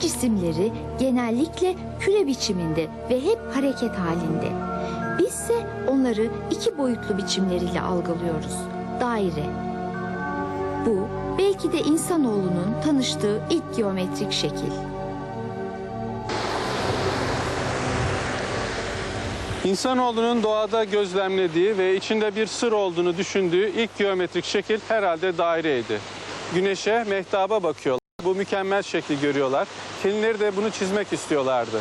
cisimleri genellikle küre biçiminde ve hep hareket halinde. Bizse onları iki boyutlu biçimleriyle algılıyoruz. Daire. Bu belki de insanoğlunun tanıştığı ilk geometrik şekil. İnsanoğlunun doğada gözlemlediği ve içinde bir sır olduğunu düşündüğü ilk geometrik şekil herhalde daireydi. Güneşe, mehtaba bakıyorlar. Bu mükemmel şekli görüyorlar. Kendileri de bunu çizmek istiyorlardı.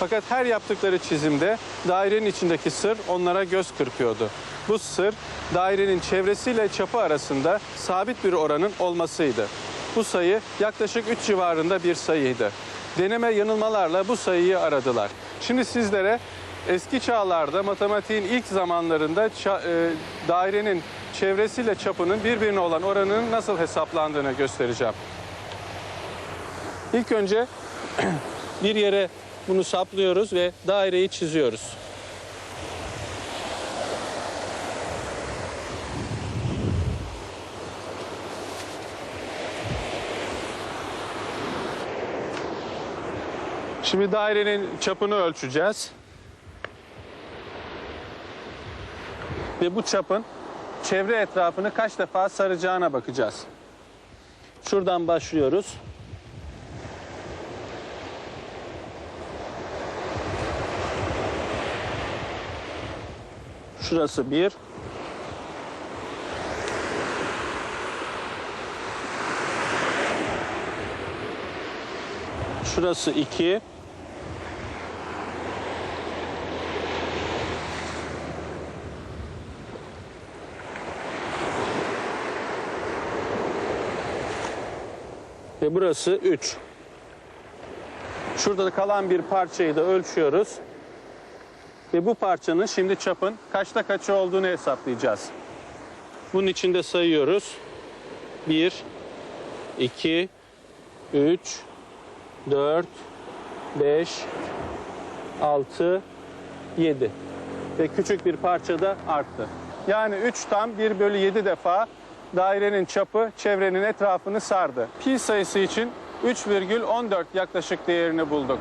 Fakat her yaptıkları çizimde dairenin içindeki sır onlara göz kırpıyordu. Bu sır dairenin çevresiyle çapı arasında sabit bir oranın olmasıydı. Bu sayı yaklaşık 3 civarında bir sayıydı. Deneme yanılmalarla bu sayıyı aradılar. Şimdi sizlere eski çağlarda matematiğin ilk zamanlarında ça- e, dairenin çevresiyle çapının birbirine olan oranının nasıl hesaplandığını göstereceğim. İlk önce bir yere bunu saplıyoruz ve daireyi çiziyoruz. Şimdi dairenin çapını ölçeceğiz. Ve bu çapın çevre etrafını kaç defa saracağına bakacağız. Şuradan başlıyoruz. Şurası bir. Şurası iki. Ve burası 3. Şurada kalan bir parçayı da ölçüyoruz. Ve bu parçanın şimdi çapın kaçta kaçı olduğunu hesaplayacağız. Bunun içinde sayıyoruz. 1, 2, 3, 4, 5, 6, 7. Ve küçük bir parça da arttı. Yani 3 tam 1 bölü 7 defa dairenin çapı çevrenin etrafını sardı. Pi sayısı için 3,14 yaklaşık değerini bulduk.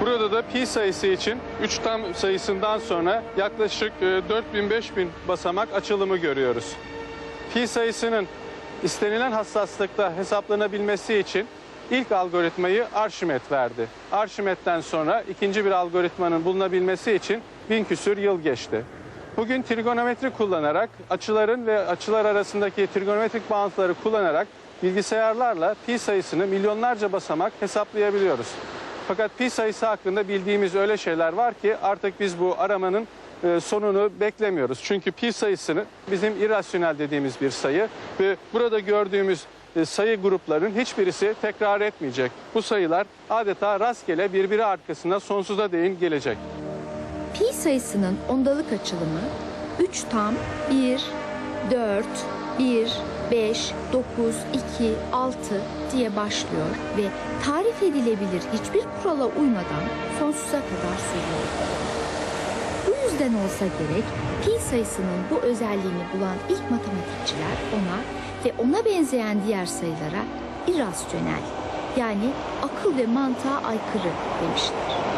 Burada da pi sayısı için 3 tam sayısından sonra yaklaşık 4000-5000 basamak açılımı görüyoruz. Pi sayısının istenilen hassaslıkta hesaplanabilmesi için ilk algoritmayı Arşimet verdi. Arşimet'ten sonra ikinci bir algoritmanın bulunabilmesi için bin küsür yıl geçti. Bugün trigonometri kullanarak açıların ve açılar arasındaki trigonometrik bağıntıları kullanarak bilgisayarlarla pi sayısını milyonlarca basamak hesaplayabiliyoruz. Fakat pi sayısı hakkında bildiğimiz öyle şeyler var ki artık biz bu aramanın e, sonunu beklemiyoruz. Çünkü pi sayısını bizim irrasyonel dediğimiz bir sayı ve burada gördüğümüz e, sayı grupların hiçbirisi tekrar etmeyecek. Bu sayılar adeta rastgele birbiri arkasına sonsuza değin gelecek. Pi sayısının ondalık açılımı 3 tam 1, 4, 1, 5, 9, 2, 6 diye başlıyor ve tarif edilebilir hiçbir kurala uymadan sonsuza kadar sürüyor. Bu yüzden olsa gerek pi sayısının bu özelliğini bulan ilk matematikçiler ona ve ona benzeyen diğer sayılara irrasyonel yani akıl ve mantığa aykırı demişler.